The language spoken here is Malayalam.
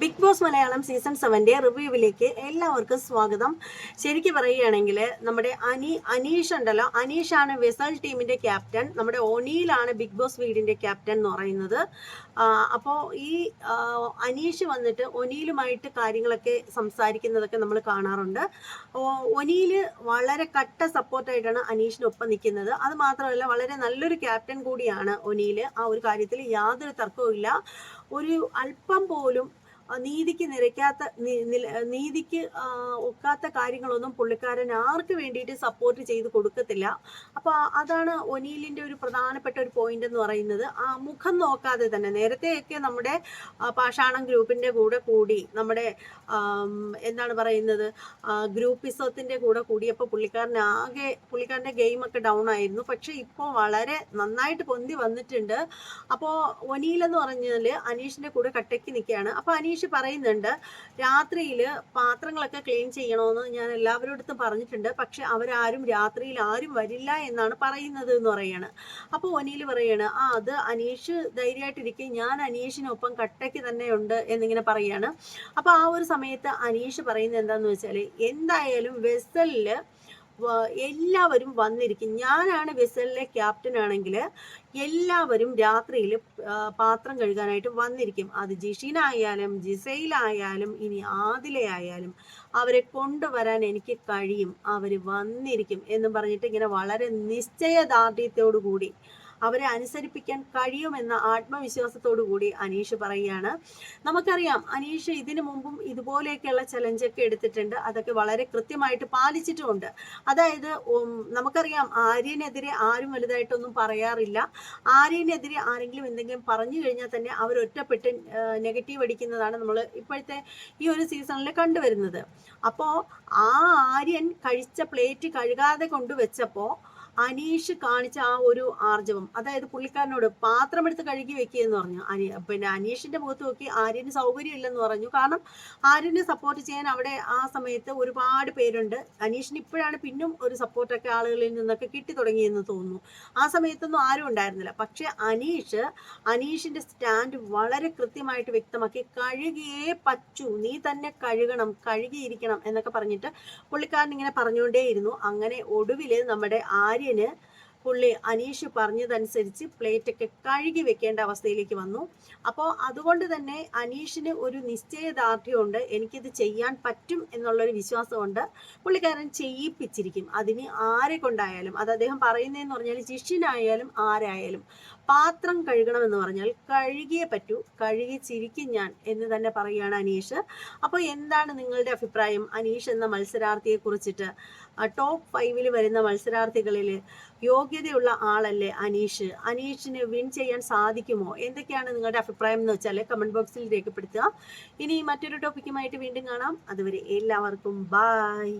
ബിഗ് ബോസ് മലയാളം സീസൺ സെവന്റെ റിവ്യൂവിലേക്ക് എല്ലാവർക്കും സ്വാഗതം. ശരിക്കും പറയുകയാണെങ്കിൽ നമ്മുടെ അനി അനീഷ് ഉണ്ടല്ലോ. അനീഷാണ് വെസൽ ടീമിന്റെ ക്യാപ്റ്റൻ. നമ്മുടെ ഒനിയിലാണ് ബിഗ് ബോസ് വീടിന്റെ ക്യാപ്റ്റൻ എന്ന് പറയുന്നത്. അപ്പോൾ ഈ അനീഷ് വന്നിട്ട് ഒനിയിലുമായിട്ട് കാര്യങ്ങളൊക്കെ സംസാരിക്കുന്നതൊക്കെ നമ്മൾ കാണാറുണ്ട്. ഒനിയിൽ വളരെ കട്ട സപ്പോർട്ടായിട്ടാണ് അനീഷിനൊപ്പം നിൽക്കുന്നത്. അത് മാത്രമല്ല വളരെ നല്ലൊരു ക്യാപ്റ്റൻ കൂടിയാണ് ഒനിയിൽ. ആ ഒരു കാര്യത്തിൽ യാതൊരു തർക്കവും ഒരു അല്പം പോലും നീതിക്ക് നിരക്കാത്ത നീതിക്ക് ഒക്കാത്ത കാര്യങ്ങളൊന്നും പുള്ളിക്കാരൻ ആർക്ക് വേണ്ടിയിട്ട് സപ്പോർട്ട് ചെയ്ത് കൊടുക്കത്തില്ല. അപ്പോൾ അതാണ് ഒനീലിന്റെ ഒരു പ്രധാനപ്പെട്ട ഒരു പോയിന്റ് എന്ന് പറയുന്നത്. ആ മുഖം നോക്കാതെ തന്നെ നേരത്തെയൊക്കെ നമ്മുടെ പാഷാണം ഗ്രൂപ്പിന്റെ കൂടെ കൂടി നമ്മുടെ എന്താണ് പറയുന്നത് ഗ്രൂപ്പിസത്തിന്റെ കൂടെ കൂടിയപ്പോൾ പുള്ളിക്കാരൻ ആകെ പുള്ളിക്കാരന്റെ ഗെയിമൊക്കെ ഡൗൺ ആയിരുന്നു. പക്ഷേ ഇപ്പോൾ വളരെ നന്നായിട്ട് പൊന്തി വന്നിട്ടുണ്ട്. അപ്പോൾ ഒനീലെന്ന് പറഞ്ഞാൽ അനീഷിന്റെ കൂടെ കട്ടയ്ക്ക് നിൽക്കുകയാണ്. അപ്പോൾ അനീഷ് പറയുന്നുണ്ട് രാത്രിയിൽ പാത്രങ്ങളൊക്കെ ക്ലീൻ ചെയ്യണമെന്ന് ഞാൻ എല്ലാവരോടത്തും പറഞ്ഞിട്ടുണ്ട്. പക്ഷെ അവരാരും രാത്രിയിൽ ആരും വരില്ല എന്നാണ് പറയുന്നത് എന്ന് പറയാണ്. അപ്പോൾ ഒനിയിൽ പറയാണ് ആ അത് അനീഷ് ധൈര്യമായിട്ടിരിക്കും ഞാൻ അനീഷിനൊപ്പം കട്ടയ്ക്ക് തന്നെ ഉണ്ട് എന്നിങ്ങനെ പറയാണ്. അപ്പോൾ ആ ഒരു സമയത്ത് അനീഷ് പറയുന്നത് എന്താണെന്ന് വെച്ചാൽ എന്തായാലും വെസലിൽ എല്ലാവരും വന്നിരിക്കും. ഞാനാണ് വെസലിലെ ക്യാപ്റ്റൻ ആണെങ്കിൽ എല്ലാവരും രാത്രിയിൽ പാത്രം കഴുകാനായിട്ട് വന്നിരിക്കും. അത് ജിഷീനായാലും ജിസയിലായാലും ഇനി ആദിലയായാലും അവരെ കൊണ്ടുവരാൻ എനിക്ക് കഴിയും. അവർ വന്നിരിക്കും എന്ന് പറഞ്ഞിട്ട് ഇങ്ങനെ വളരെ നിശ്ചയദാർഢ്യത്തോടു കൂടി അവരെ അനുസരിപ്പിക്കാൻ കഴിയുമെന്ന ആത്മവിശ്വാസത്തോടു കൂടി അനീഷ് പറയുകയാണ്. നമുക്കറിയാം അനീഷ് ഇതിനു മുമ്പും ഇതുപോലെയൊക്കെയുള്ള ചലഞ്ചൊക്കെ എടുത്തിട്ടുണ്ട്. അതൊക്കെ വളരെ കൃത്യമായിട്ട് പാലിച്ചിട്ടുമുണ്ട്. അതായത് നമുക്കറിയാം ആര്യനെതിരെ ആരും വലുതായിട്ടൊന്നും പറയാറില്ല. ആര്യനെതിരെ ആരെങ്കിലും എന്തെങ്കിലും പറഞ്ഞു കഴിഞ്ഞാൽ തന്നെ അവർ ഒറ്റപ്പെട്ട് നെഗറ്റീവ് അടിക്കുന്നതാണ് നമ്മൾ ഇപ്പോഴത്തെ ഈ ഒരു സീസണിൽ കണ്ടുവരുന്നത്. അപ്പോൾ ആ ആര്യൻ കഴിച്ച പ്ലേറ്റ് കഴുകാതെ കൊണ്ടുവച്ചപ്പോൾ അനീഷ് കാണിച്ച ആ ഒരു ആർജവം. അതായത് പുള്ളിക്കാരനോട് പാത്രം എടുത്ത് കഴുകി വെക്കുക എന്ന് പറഞ്ഞു. അനി പിന്നെ അനീഷിന്റെ മുഖത്ത് നോക്കി ആര്യന് സൗകര്യം ഇല്ലെന്ന് പറഞ്ഞു. കാരണം ആര്യനെ സപ്പോർട്ട് ചെയ്യാൻ അവിടെ ആ സമയത്ത് ഒരുപാട് പേരുണ്ട്. അനീഷിന് ഇപ്പോഴാണ് പിന്നും ഒരു സപ്പോർട്ടൊക്കെ ആളുകളിൽ നിന്നൊക്കെ കിട്ടി തുടങ്ങിയെന്ന് തോന്നുന്നു. ആ സമയത്തൊന്നും ആരും ഉണ്ടായിരുന്നില്ല. പക്ഷെ അനീഷ് അനീഷിന്റെ സ്റ്റാൻഡ് വളരെ കൃത്യമായിട്ട് വ്യക്തമാക്കി കഴുകിയേ പറ്റൂ. നീ തന്നെ കഴുകണം. കഴുകിയിരിക്കണം എന്നൊക്കെ പറഞ്ഞിട്ട് പുള്ളിക്കാരൻ ഇങ്ങനെ പറഞ്ഞുകൊണ്ടേയിരുന്നു. അങ്ങനെ ഒടുവിൽ നമ്മുടെ ആര്യന് പുള്ളി അനീഷ് പറഞ്ഞതനുസരിച്ച് പ്ലേറ്റൊക്കെ കഴുകി വെക്കേണ്ട അവസ്ഥയിലേക്ക് വന്നു. അപ്പോൾ അതുകൊണ്ട് തന്നെ അനീഷിന് ഒരു നിശ്ചയദാർഢ്യമുണ്ട്. എനിക്കിത് ചെയ്യാൻ പറ്റും എന്നുള്ളൊരു വിശ്വാസമുണ്ട്. പുള്ളിക്കാരൻ ചെയ്യിപ്പിച്ചിരിക്കും. അതിന് ആരെ കൊണ്ടായാലും അത് അദ്ദേഹം പറയുന്നതെന്ന് പറഞ്ഞാൽ ശിഷ്യനായാലും ആരായാലും പാത്രം കഴുകണമെന്ന് പറഞ്ഞാൽ കഴുകിയേ പറ്റൂ. കഴുകി ചിരിക്കും ഞാൻ എന്ന് തന്നെ പറയുകയാണ് അനീഷ്. അപ്പോൾ എന്താണ് നിങ്ങളുടെ അഭിപ്രായം? അനീഷ് എന്ന മത്സരാർത്ഥിയെ കുറിച്ചിട്ട് ടോപ്പ് ഫൈവിൽ വരുന്ന മത്സരാർത്ഥികളിൽ യോഗ്യതയുള്ള ആളല്ലേ അനീഷ്? അനീഷിന് വിൻ ചെയ്യാൻ സാധിക്കുമോ? എന്തൊക്കെയാണ് നിങ്ങളുടെ അഭിപ്രായം എന്ന് വെച്ചാൽ കമന്റ് ബോക്സിൽ രേഖപ്പെടുത്തുക. ഇനി മറ്റൊരു ടോപ്പിക്കുമായിട്ട് വീണ്ടും കാണാം. അതുവരെ എല്ലാവർക്കും ബായ്